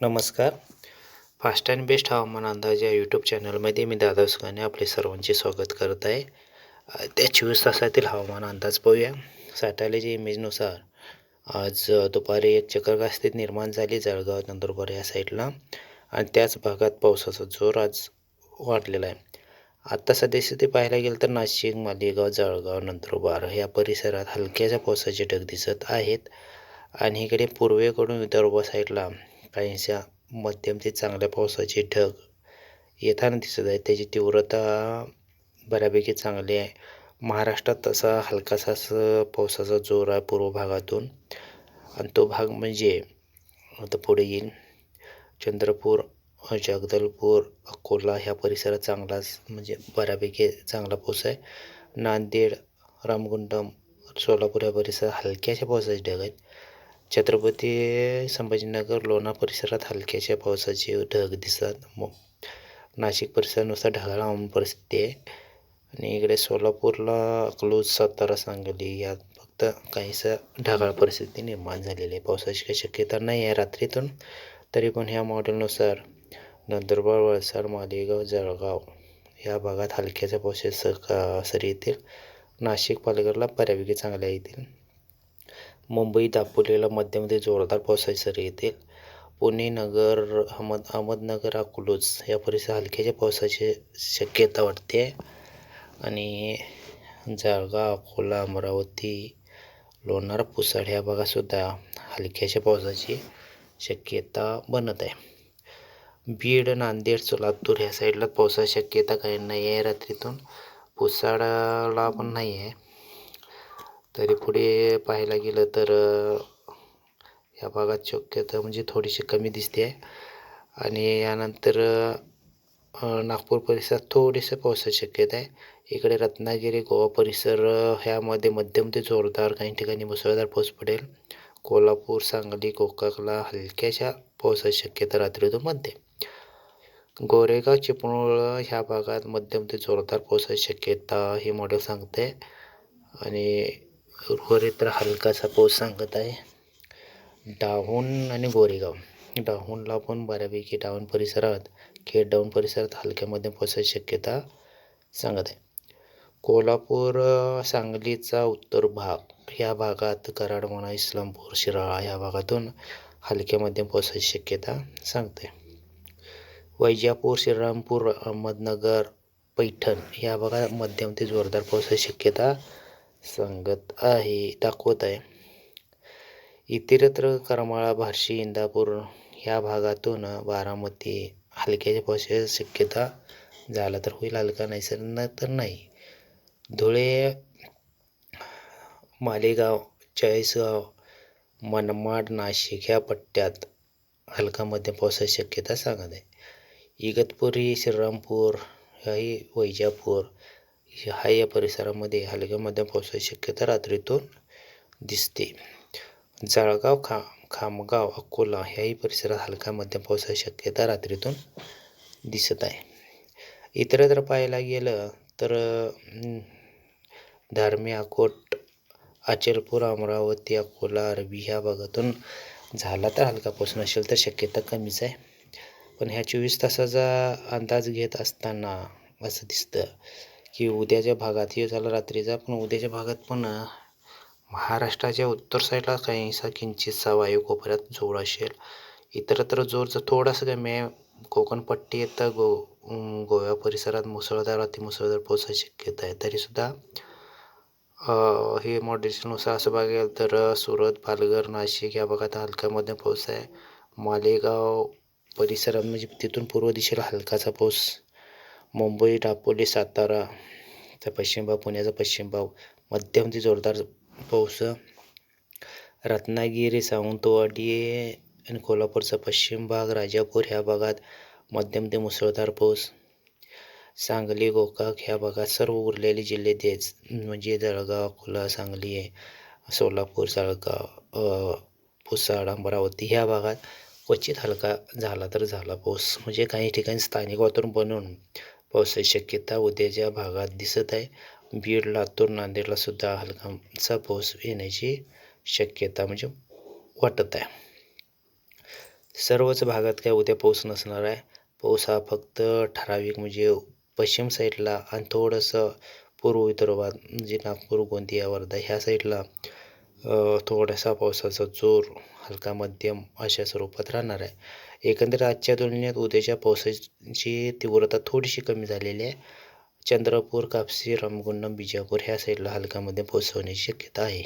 नमस्कार. Fast and best हवामान अंदाज या यूट्यूब चॅनलमध्ये मी दादा सुखाने आपले सर्वांचे स्वागत करत आहे. त्या चोवीस तासातील हवामान अंदाज पाहूया. सॅटेलाईटच्या इमेजनुसार आज दुपारी एक चक्रकास्थित निर्माण झाली जळगाव नंदुरबार या साईडला. आणि त्याच भागात पावसाचा जोर आज वाढलेला आहे. आत्ता सद्यस्थिती पाहायला गेलं तर नाशिक मालेगाव जळगाव नंदुरबार या परिसरात हलक्याच्या पावसाचे ढग दिसत आहेत. आणि इकडे पूर्वेकडून विदर्भ साईडला काहीशा मध्यम ते चांगल्या पावसाचे ढग येताना दिसत आहे. त्याची तीव्रता बऱ्यापैकी चांगली आहे. महाराष्ट्रात तसा हलकासा असं पावसाचा जोर आहे पूर्व भागातून. आणि तो भाग म्हणजे आता पुढे येईल चंद्रपूर जगदलपूर अकोला ह्या परिसरात चांगलाच म्हणजे बऱ्यापैकी चांगला पाऊस आहे. नांदेड रामगुंडम सोलापूर या परिसरात हलक्याशा पावसाचे ढग आहेत. छत्रपती संभाजीनगर लोणा परिसरात हलक्याशा पावसाचे ढग दिसतात. मग नाशिक परिसरानुसार ढगाळ हवामान परिस्थिती आहे आणि इकडे सोलापूरला अकलूज सातारा सांगली यात फक्त काहीसं ढगाळ परिस्थिती निर्माण झालेली आहे. पावसाची काही शक्यता नाही आहे रात्रीतून तरी पण ह्या मॉडेलनुसार नंदुरबार वळसाड मालेगाव जळगाव या भागात हलक्याच्या पावसाचे स सरी येतील. नाशिक पालघरला बऱ्यापैकी चांगल्या येतील. मुंबई दापोलीला मध्यमध्ये जोरदार पावसाची सरी येतील. पुणे नगर अहमद अहमदनगर अकलूज या परिसरात हलक्याच्या पावसाची शक्यता वाटते. आणि जळगाव अकोला अमरावती लोणार पुसाड ह्या भागातसुद्धा हलक्याच्या पावसाची शक्यता बनत आहे. बीड नांदेड सोलापूर ह्या साईडला पावसाची शक्यता काही नाही आहे रात्रीतून पुसाडाला पण नाही आहे तरी पुढे पाहायला गेलं तर या भागात शक्यता म्हणजे थोडीशी कमी दिसते. आहे आणि यानंतर नागपूर परिसरात थोडीसं पावसाची शक्यता आहे. इकडे रत्नागिरी गोवा परिसर ह्यामध्ये मध्यम ते जोरदार काही ठिकाणी मुसळधार पाऊस पडेल. कोल्हापूर सांगली गोकाकला हलक्याशा पावसाची शक्यता रात्रीतून मध्ये. गोरेगाव चिपळूण ह्या भागात मध्यम ते जोरदार पावसाची शक्यता हे मॉडेल सांगते. आणि उर्वरित तर हलकासा पाऊस सांगत आहे. डाहून आणि गोरेगाव. डाहूनला पण बऱ्यापैकी डाऊन परिसरात खेड डाऊन परिसरात हलक्यामध्ये पावसाची शक्यता सांगत आहे. कोल्हापूर सांगलीचा उत्तर भाग या भागात कराड म्हणा इस्लामपूर शिराळा या भागातून हलक्या मध्यम पावसाची शक्यता सांगते वैजापूर श्रीरामपूर अहमदनगर पैठण या भागात मध्यम ते जोरदार पावसाची शक्यता सांगत आहे दाखवत आहे. इतरत्र करमाळा बार्शी इंदापूर ह्या भागातून बारामती हलक्याच्या पावसाची शक्यता झाला तर होईल हलका नाही सर तर नाही. धुळे मालेगाव चाळीसगाव मनमाड नाशिक ह्या पट्ट्यात हलका मध्यम पावसाची शक्यता सांगत आहे. इगतपुरी श्रीरामपूर ह्याही वैजापूर ह्या या परिसरामध्ये हलक्या मध्यम पावसाची शक्यता रात्रीतून दिसते. जळगाव खा खामगाव अकोला ह्याही परिसरात हलका मध्यम पावसाची शक्यता रात्रीतून दिसत आहे. इतरत्र पाहायला गेलं तर धारमी अकोट अचलपूर अमरावती अकोला अरबी ह्या भागातून झाला तर हलका पाऊस नसेल तर शक्यता कमीच आहे. पण ह्या चोवीस तासाचा अंदाज घेत असताना असं दिसतं की उद्याच्या भागातही झालं रात्रीचा पण उद्याच्या भागात पण महाराष्ट्राच्या उत्तर साईडला काहीसा किंचितसा वायू कोपऱ्यात जोर असेल. इतरत्र जोर जर थोडासा कमी आहे. कोकणपट्टी तर गो गोव्या परिसरात मुसळधार अतिमुसळधार पावसाची शक्यता आहे. तरीसुद्धा हे मॉडेलनुसार असं बघायला तर सुरत पालघर नाशिक या भागात हलक्यामध्ये पाऊस आहे. मालेगाव परिसरात म्हणजे तिथून पूर्व दिशेला हलकाचा पाऊस मुंबई दापोली सातारा तर पश्चिम भाग पुण्याचा पश्चिम भाग मध्यम ते जोरदार पाऊस रत्नागिरी सावंतवाडी आणि कोल्हापूरचा पश्चिम भाग राजापूर ह्या भागात मध्यम ते मुसळधार पाऊस सांगली गोकाक ह्या भागात सर्व उरलेले जिल्हे तेच म्हणजे जळगाव अकोला सांगली आहे सोलापूर जळगाव पुसाड अमरावती ह्या भागात क्वचित हलका झाला तर झाला पाऊस म्हणजे काही ठिकाणी स्थानिक वातावरण बनवून पावसाची शक्यता उद्याच्या भागात दिसत आहे बीड लातूर नांदेडला सुद्धा हलकासा पाऊस येण्याची शक्यता म्हणजे वाटत आहे. सर्वच भागात काय उद्या पाऊस नसणार आहे. पाऊस हा फक्त ठराविक म्हणजे पश्चिम साईडला आणि थोडंसं पूर्व विदर्भात म्हणजे नागपूर गोंदिया वर्धा ह्या साईडला थोडासा पावसाचा जोर हलका मध्यम अशा स्वरूपात राहणार आहे. एकंदरीत आजच्या तुलनेत उद्याच्या पावसाची तीव्रता थोडीशी कमी झालेली आहे. चंद्रपूर कापसी रामगुंडम बिजापूर ह्या साईडला हलका मध्यम पाऊस होण्याची शक्यता आहे.